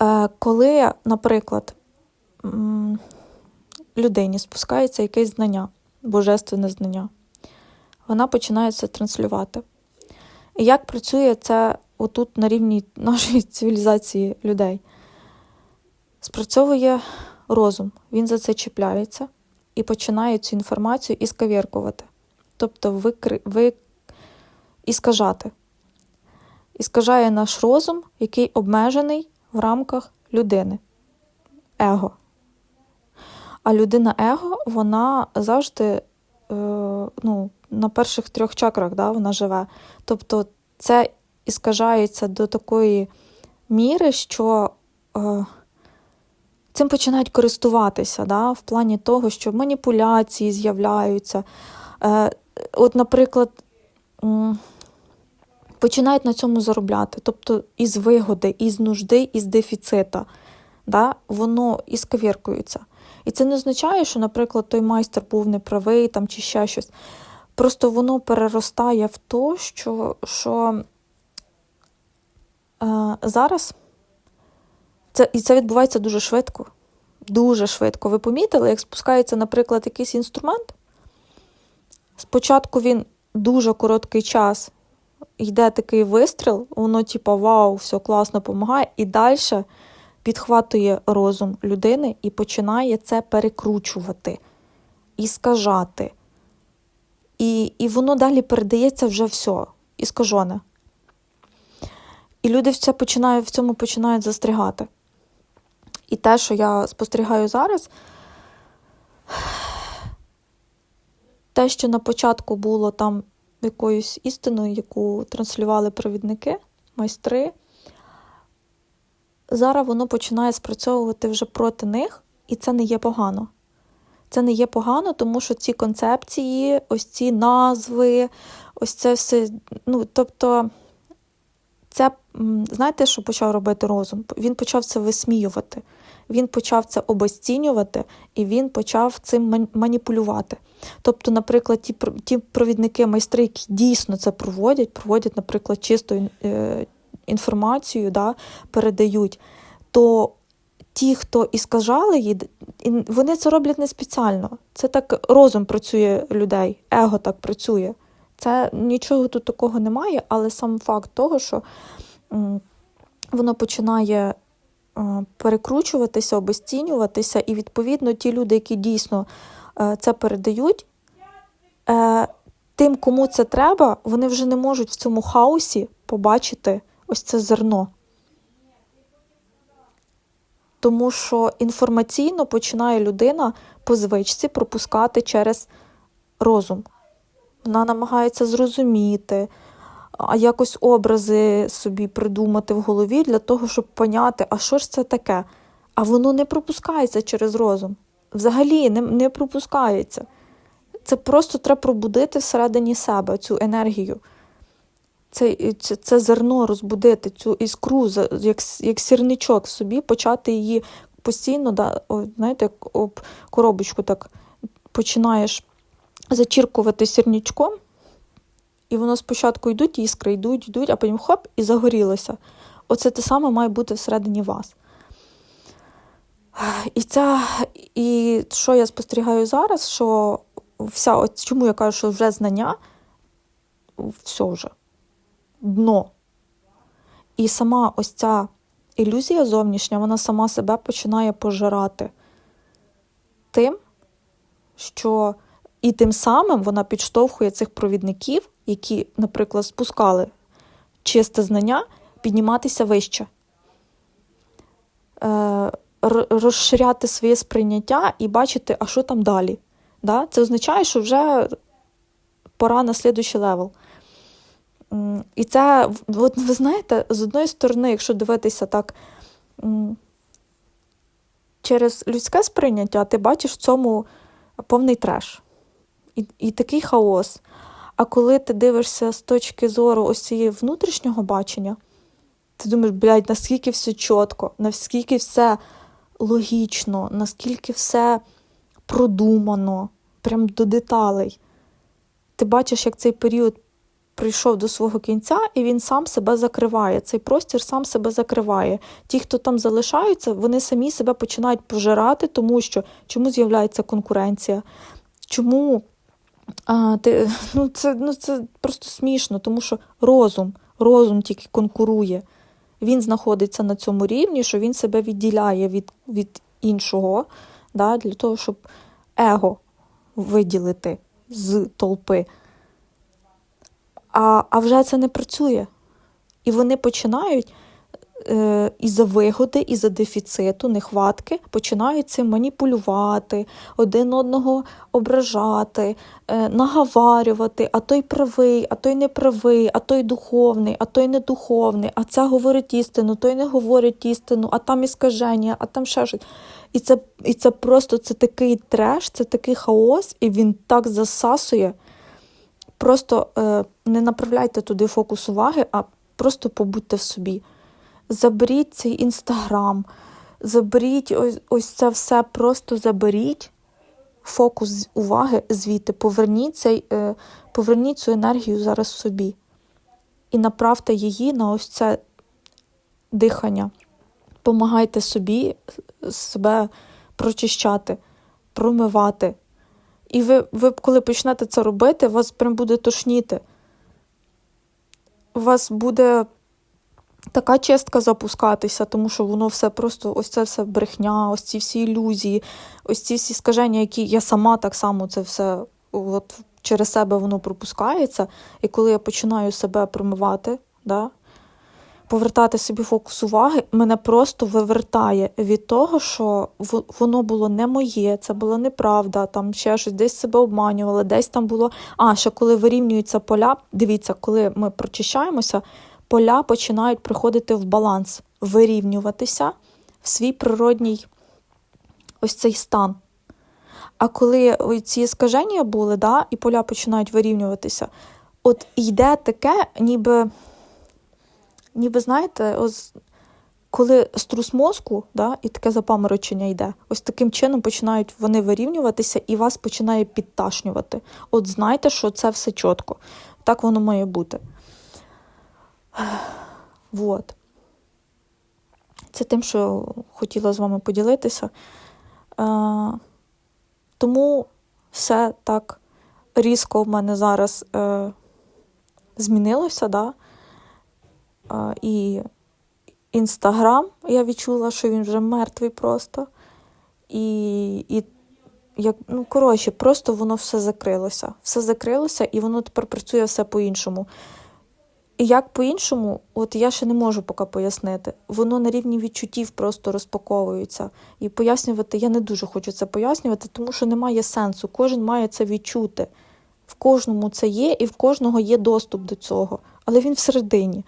Е, Коли, наприклад, людині спускається якесь знання, божественне знання, вона починає це транслювати. І як працює це отут на рівні нашої цивілізації людей? Спрацьовує розум, він за це чіпляється і починає цю інформацію іскавіркувати. Тобто викри... ви... іскажати. Іскажає наш розум, який обмежений в рамках людини. Его. А людина его, вона завжди е, ну, на перших трьох чакрах да, вона живе. Тобто це іскажається до такої міри, що е, цим починають користуватися да, в плані того, що маніпуляції з'являються. Е, От, наприклад, починають на цьому заробляти. Тобто із вигоди, із нужди, із дефіцита. Да, Воно ісковіркується. І це не означає, що, наприклад, той майстер був неправий там, чи ще щось. Просто воно переростає в те, що що е, зараз це, і це відбувається дуже швидко. Дуже швидко. Ви помітили, як спускається, наприклад, якийсь інструмент. Спочатку він дуже короткий час йде такий вистріл, воно, типу, вау, все класно допомагає, і далі підхватує розум людини і починає це перекручувати і скажати. І і воно далі передається вже все, іскажене. І люди в, це починають, в цьому починають застрягати. І те, що я спостерігаю зараз, те, що на початку було там якоюсь істиною, яку транслювали провідники, майстри, зараз воно починає спрацьовувати вже проти них, і це не є погано. Це не є погано, тому що ці концепції, ось ці назви, ось це все. Ну, тобто, це, знаєте, що почав робити розум? Він почав це висміювати, він почав це обесцінювати і він почав цим маніпулювати. Тобто, наприклад, ті ті провідники, майстри, які дійсно це проводять, проводять, наприклад, чисту е, інформацію, да, передають, то ті, хто іскажали її, вони це роблять не спеціально. Це так розум працює людей, его так працює. Це нічого тут такого немає, але сам факт того, що воно починає перекручуватися, обесцінюватися, і, відповідно, ті люди, які дійсно е, це передають, е, тим, кому це треба, вони вже не можуть в цьому хаосі побачити ось це зерно тому що інформаційно починає людина по звичці пропускати через розум. Вона намагається зрозуміти, а якось образи собі придумати в голові для того, щоб поняти, а що ж це таке. А воно не пропускається через розум. Взагалі не, не пропускається. Це просто треба пробудити всередині себе цю енергію це це, це зерно розбудити, цю іскру, як як сірничок в собі, почати її постійно, да, о, знаєте, як об коробочку так починаєш зачіркувати сірничком, і воно спочатку йдуть іскри, йдуть, йдуть, а потім хоп, і загорілося. Оце те саме має бути всередині вас. І ця, і що я спостерігаю зараз, що вся, от чому я кажу, що вже знання, все вже дно. І сама ось ця ілюзія зовнішня, вона сама себе починає пожирати тим, що і тим самим вона підштовхує цих провідників, які, наприклад, спускали чисте знання, підніматися вище, е, розширяти своє сприйняття і бачити, а що там далі. Да? Це означає, що вже пора на слідуючий левел. І це, от ви знаєте, з одної сторони, якщо дивитися так, через людське сприйняття ти бачиш в цьому повний треш і і такий хаос. А коли ти дивишся з точки зору ось цієї внутрішнього бачення, ти думаєш, блядь, наскільки все чітко, наскільки все логічно, наскільки все продумано, прям до деталей. Ти бачиш, як цей період прийшов до свого кінця, і він сам себе закриває. Цей простір сам себе закриває. Ті, хто там залишаються, вони самі себе починають пожирати, тому що чому з'являється конкуренція? Чому а, ти, ну, це, ну, це просто смішно, тому що розум, розум тільки конкурує. Він знаходиться на цьому рівні, що він себе відділяє від, від іншого, да, для того, щоб его виділити з толпи. А, а вже це не працює. І вони починають із-за вигоди, із-за дефіциту, нехватки, починають цим маніпулювати, один одного ображати, е, наговарювати, а той правий, а той не правий, а той духовний, а той не духовний, а це говорить істину, той не говорить істину, а там іскаження, а там ще щось. І це, і це просто це такий треш, це такий хаос, і він так засасує. Просто е, не направляйте туди фокус уваги, а просто побудьте в собі. Заберіть цей інстаграм, заберіть ось, ось це все, просто заберіть фокус уваги звідти, поверніть, цей, е, поверніть цю енергію зараз собі. І направте її на ось це дихання. Помагайте собі себе прочищати, промивати. І ви, ви коли почнете це робити, вас прям буде тошніти. У вас буде така чистка запускатися, тому що воно все просто ось це все брехня, ось ці всі ілюзії, ось ці всі скаження, які я сама так само це все от через себе воно пропускається. І коли я починаю себе промивати, да, повертати собі фокус уваги, мене просто вивертає від того, що воно було не моє, це була неправда, там ще щось, десь себе обманювали, десь там було. А, ще коли вирівнюються поля, дивіться, коли ми прочищаємося, поля починають приходити в баланс, вирівнюватися в свій природній ось цей стан. А коли ці скаження були, да, і поля починають вирівнюватися, от йде таке, ніби ніби знаєте, ось коли струс мозку, да, і таке запаморочення йде, ось таким чином починають вони вирівнюватися і вас починає підташнювати. От знайте, що це все чітко. Так воно має бути. Вот. Це тим, що хотіла з вами поділитися. Е, Тому все так різко в мене зараз е, змінилося. Да? І Інстаграм, я відчула, що він вже мертвий просто. І, і як, ну, коротше, просто воно все закрилося. Все закрилося, і воно тепер працює все по-іншому. І як по-іншому, от я ще не можу поки пояснити. Воно на рівні відчуттів просто розпаковується. І пояснювати я не дуже хочу це пояснювати, тому що немає сенсу. Кожен має це відчути. В кожному це є, і в кожного є доступ до цього. Але він всередині.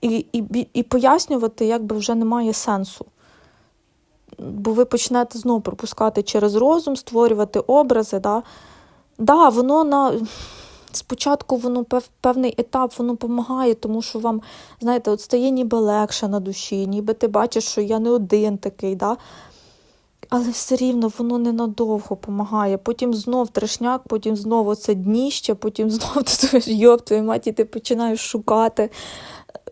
І і, і пояснювати якби вже немає сенсу. Бо ви почнете знову пропускати через розум, створювати образи. Да, да воно на спочатку воно пев, певний етап воно допомагає, тому що вам, знаєте, от стає ніби легше на душі, ніби ти бачиш, що я не один такий. Да? Але все рівно воно ненадовго допомагає. Потім знов трешняк, потім знову це дніще, потім знов ти йоп, твою маті, ти починаєш шукати.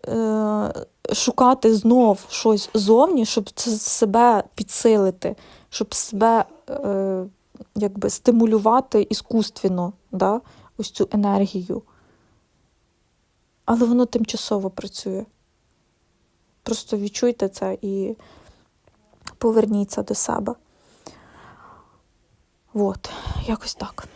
Е, шукати знов щось зовні, щоб себе підсилити, щоб себе е, якби стимулювати іскусственно, да, ось цю енергію. Але воно тимчасово працює. Просто відчуйте це і поверніться до себе. От, якось так.